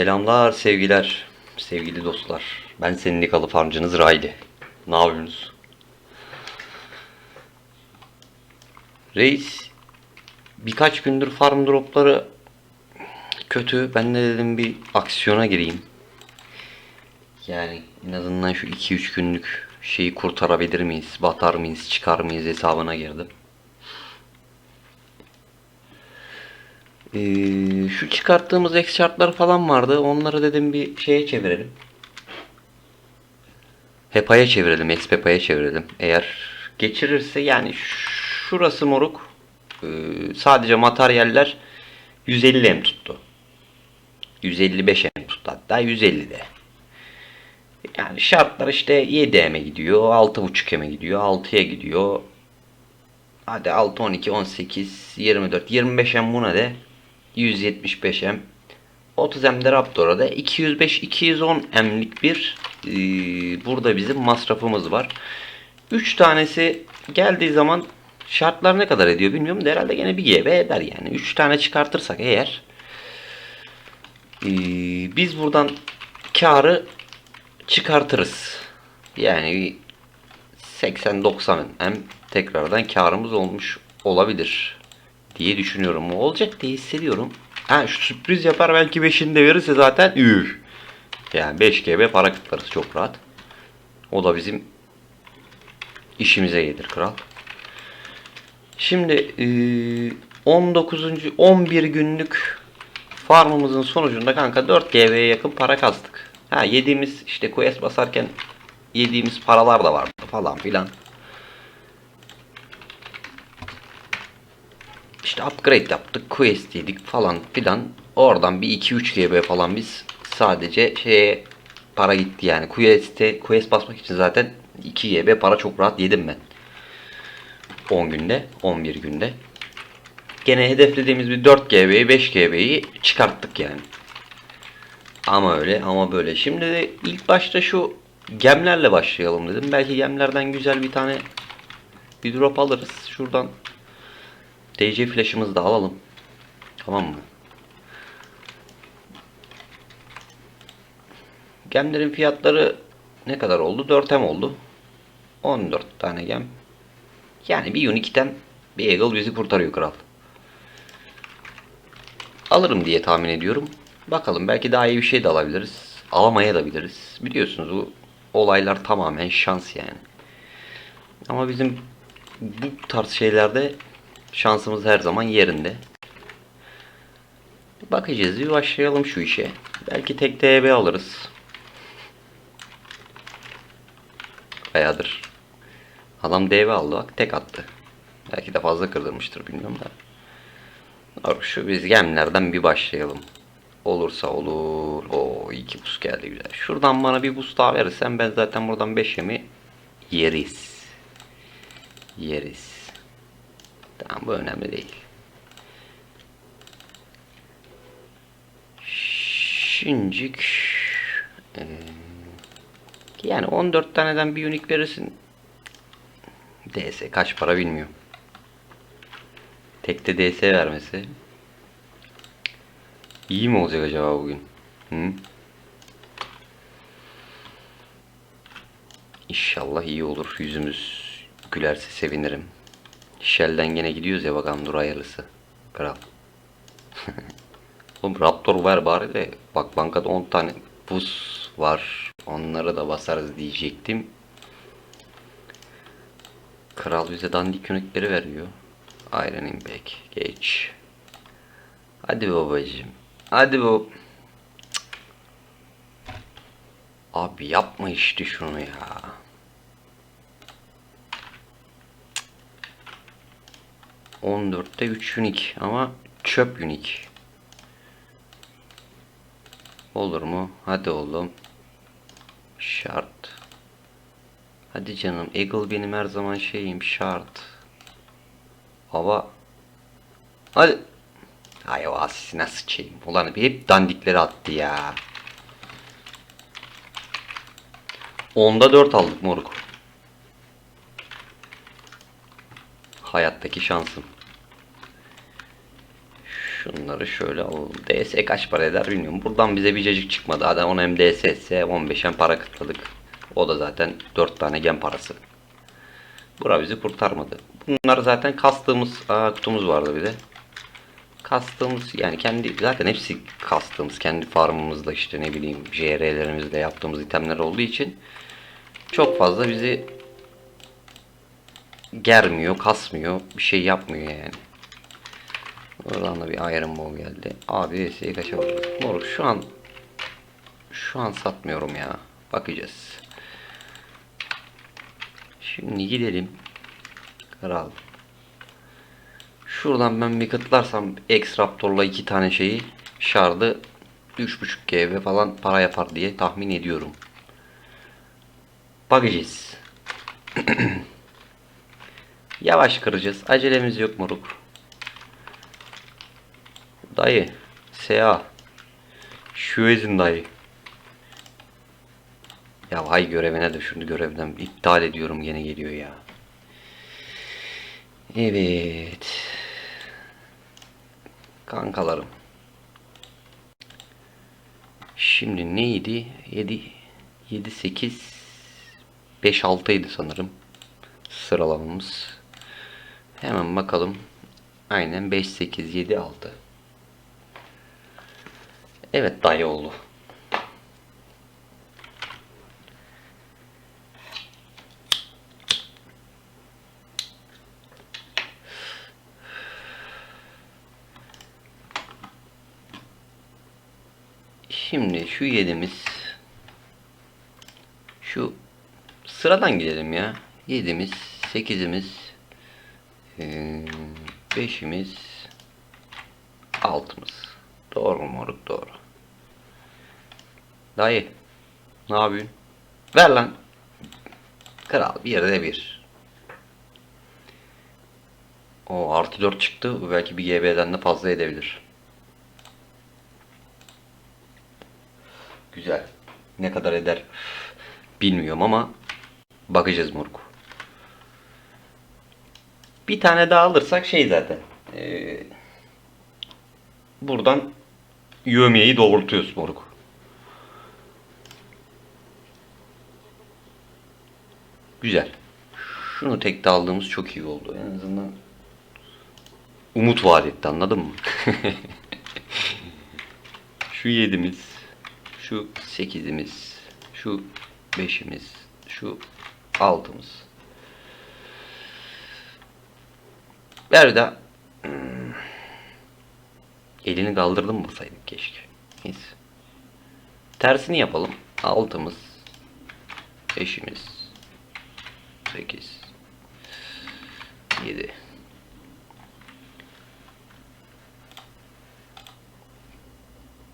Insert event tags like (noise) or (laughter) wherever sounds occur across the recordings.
Selamlar sevgiler sevgili dostlar. Ben senin nikalı farmcınız Raydi. Ne yapıyorsunuz? Reis birkaç gündür farm dropları kötü. Ben de dedim bir aksiyona gireyim. Yani en azından şu 2-3 günlük şeyi kurtarabilir miyiz? Batar mıyız? Çıkar mıyız hesabına girdim. Ee, şu çıkarttığımız X şartlar falan vardı. Onları dedim bir şeye çevirelim. Hepa'ya çevirelim. Ex Pepa'ya çevirelim. Eğer geçirirse yani şurası moruk. Ee, sadece materyaller 150 em tuttu. 155 em tuttu hatta 150 de. Yani şartlar işte 7 em'e gidiyor, 6.5 em'e gidiyor, 6'ya gidiyor. Hadi 6, 12, 18, 24, 25 em buna de 175 em 30 em de Raptor'a da 205 210 emlik bir e, burada bizim masrafımız var. 3 tanesi geldiği zaman şartlar ne kadar ediyor bilmiyorum da herhalde gene bir GB eder yani. 3 tane çıkartırsak eğer e, biz buradan karı çıkartırız. Yani bir 80-90 em tekrardan karımız olmuş olabilir diye düşünüyorum. O olacak diye hissediyorum. Ha şu sürpriz yapar belki 5'ini de verirse zaten üf. Yani 5 GB para kıtlarız çok rahat. O da bizim işimize gelir kral. Şimdi eee, 19. 11 günlük farmımızın sonucunda kanka 4 GB'ye yakın para kastık. Ha yediğimiz işte quest basarken yediğimiz paralar da vardı falan filan. İşte upgrade yaptık, quest yedik falan filan. Oradan bir 2-3 GB falan biz sadece şeye para gitti yani. Quest'e quest basmak için zaten 2 GB para çok rahat yedim ben. 10 günde, 11 günde. Gene hedeflediğimiz bir 4 GB'yi, 5 GB'yi çıkarttık yani. Ama öyle ama böyle. Şimdi de ilk başta şu gemlerle başlayalım dedim. Belki gemlerden güzel bir tane bir drop alırız. Şuradan DC flash'ımızı da alalım. Tamam mı? Gemlerin fiyatları ne kadar oldu? 4M oldu. 14 tane gem. Yani bir Unique'den bir Eagle bizi kurtarıyor kral. Alırım diye tahmin ediyorum. Bakalım belki daha iyi bir şey de alabiliriz. Alamaya da biliriz. Biliyorsunuz bu olaylar tamamen şans yani. Ama bizim bu tarz şeylerde şansımız her zaman yerinde. Bakacağız bir başlayalım şu işe. Belki tek TB alırız. Bayağıdır. Adam DB aldı bak tek attı. Belki de fazla kırdırmıştır bilmiyorum da. Dur, Şu biz gemlerden bir başlayalım. Olursa olur. O iki boost geldi güzel. Şuradan bana bir boost daha verirsen ben zaten buradan 5 yemi yeriz. Yeriz. Tamam bu önemli değil. Şincik eee, yani 14 taneden bir unik verirsin. DS kaç para bilmiyorum. Tekte DS vermesi. İyi mi olacak acaba bugün? Hı? İnşallah iyi olur. Yüzümüz gülerse sevinirim. Shell'den gene gidiyoruz ya bakalım dur hayırlısı. Kral. (laughs) Oğlum Raptor ver bari de bak bankada 10 tane buz var. Onları da basarız diyecektim. Kral bize dandik yönekleri veriyor. Iron Impact. Geç. Hadi babacığım. Hadi bu. Abi yapma işte şunu ya. On dörtte üç unik ama çöp unik. Olur mu? Hadi oğlum. Şart. Hadi canım. Eagle benim her zaman şeyim. Şart. Hava. Hadi. Ay o asisine sıçayım. Ulan hep dandikleri attı ya. Onda 4 aldık moruk. Hayattaki şansım. Şunları şöyle alalım. DS kaç para eder bilmiyorum. Buradan bize bir cacık çıkmadı. Hadi ona hem DS etse 15 hem para kıtladık. O da zaten 4 tane gem parası. Bura bizi kurtarmadı. Bunlar zaten kastığımız aa, kutumuz vardı bir de. Kastığımız yani kendi zaten hepsi kastığımız kendi farmımızda işte ne bileyim JR'lerimizde yaptığımız itemler olduğu için çok fazla bizi germiyor, kasmıyor, bir şey yapmıyor yani. Oradan da bir Iron Bow geldi. Abi DS'yi kaça vurdu? Moruk şu an şu an satmıyorum ya. Bakacağız. Şimdi gidelim. Kral. Şuradan ben bir kıtlarsam X Raptor'la iki tane şeyi şardı 3.5 GB falan para yapar diye tahmin ediyorum. Bakacağız. (clears throat) Yavaş kıracağız. Acelemiz yok moruk. Dayı. Sea. Şuezin dayı. Ya hay görevine şunu görevden iptal ediyorum gene geliyor ya. Evet. Kankalarım. Şimdi neydi? 7 7 8 5 6 idi sanırım. Sıralamamız. Hemen bakalım. Aynen 5 8 7 6. Evet dayı oldu. Şimdi şu yedimiz şu sıradan gidelim ya. Yedimiz, sekizimiz, 5'imiz 6'mız. Doğru moruk doğru. Dayı. Ne yapıyorsun? Ver lan. Kral bir yerde bir. O artı 4 çıktı. Bu belki bir GB'den de fazla edebilir. Güzel. Ne kadar eder bilmiyorum ama bakacağız moruk. Bir tane daha alırsak şey zaten. Ee, buradan yövmiyeyi doğrultuyoruz moruk. Güzel. Şunu tek de aldığımız çok iyi oldu. En azından umut vaat etti anladın mı? (laughs) şu yedimiz, şu sekizimiz, şu beşimiz, şu altımız. Daha. Hmm. Elini kaldırdım mı basaydık keşke. Neyse. Tersini yapalım. Altımız, beşimiz, 8 7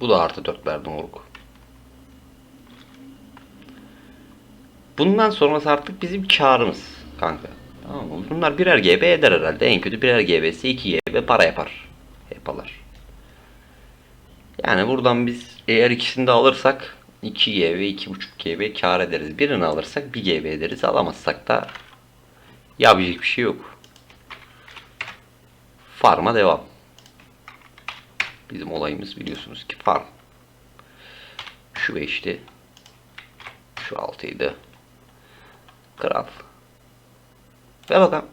Bu da artı 4 verdim Uruk. Bundan sonrası artık bizim karımız kanka. Bunlar birer GB eder herhalde. En kötü birer GB'si 2 GB para yapar. Yaparlar. Yani buradan biz eğer ikisini de alırsak 2 GB, 2.5 GB kar ederiz. Birini alırsak 1 GB ederiz. Alamazsak da yapacak bir şey yok. Farm'a devam. Bizim olayımız biliyorsunuz ki farm. Şu 5'ti. Şu 6'ydı. Kral. Ve bakalım.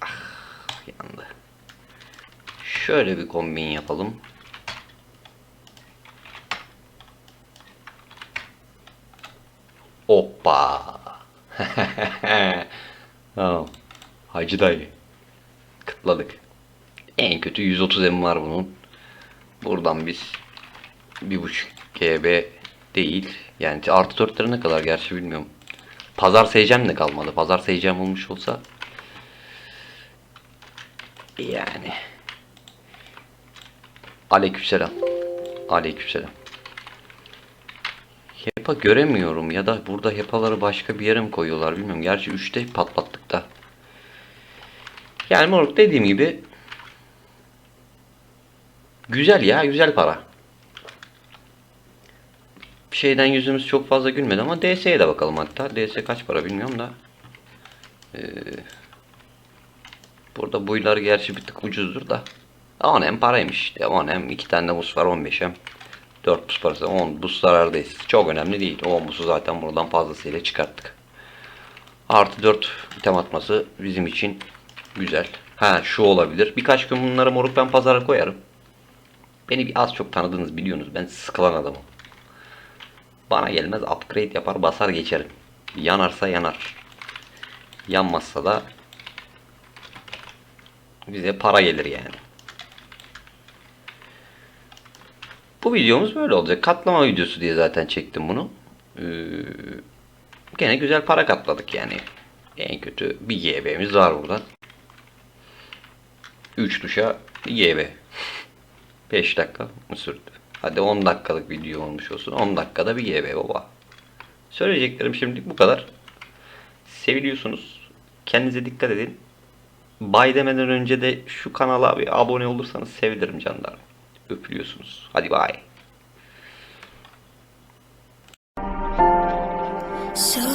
Ah, yandı. Şöyle bir kombin yapalım. Hoppa. (laughs) tamam. Hacı dayı. Kıtladık. En kötü 130 M var bunun. Buradan biz 1.5 GB değil. Yani artı 4 lira ne kadar gerçi bilmiyorum. Pazar seyircem de kalmadı. Pazar seyircem olmuş olsa yani Aleykümselam. Aleykümselam. HEPA göremiyorum ya da burada HEPA'ları başka bir yere mi koyuyorlar bilmiyorum. Gerçi 3'te patlattık da. Yani moruk dediğim gibi güzel ya güzel para. Bir şeyden yüzümüz çok fazla gülmedi ama DS'ye de bakalım hatta. DS kaç para bilmiyorum da. Ee, burada buylar gerçi bir tık ucuzdur da. 10 hem paraymış işte. 10 hem 2 tane de bus var 15 hem. 4 bus parası 10 bus zarardayız. Çok önemli değil. 10 busu zaten buradan fazlasıyla çıkarttık. Artı 4 item atması bizim için güzel. Ha şu olabilir. Birkaç gün bunları moruk ben pazara koyarım. Beni bir az çok tanıdınız biliyorsunuz. Ben sıkılan adamım. Bana gelmez upgrade yapar basar geçerim. Yanarsa yanar. Yanmazsa da bize para gelir yani. Bu videomuz böyle olacak. Katlama videosu diye zaten çektim bunu. Ee, gene güzel para katladık yani. En kötü bir GB'miz var burada. 3 tuşa bir GB. 5 dakika mı sürdü? Hadi 10 dakikalık video olmuş olsun. 10 dakikada bir GB baba. Söyleyeceklerim şimdi bu kadar. Seviliyorsunuz. Kendinize dikkat edin. Bay demeden önce de şu kanala bir abone olursanız sevinirim canlar. Öpülüyorsunuz. Hadi bay. So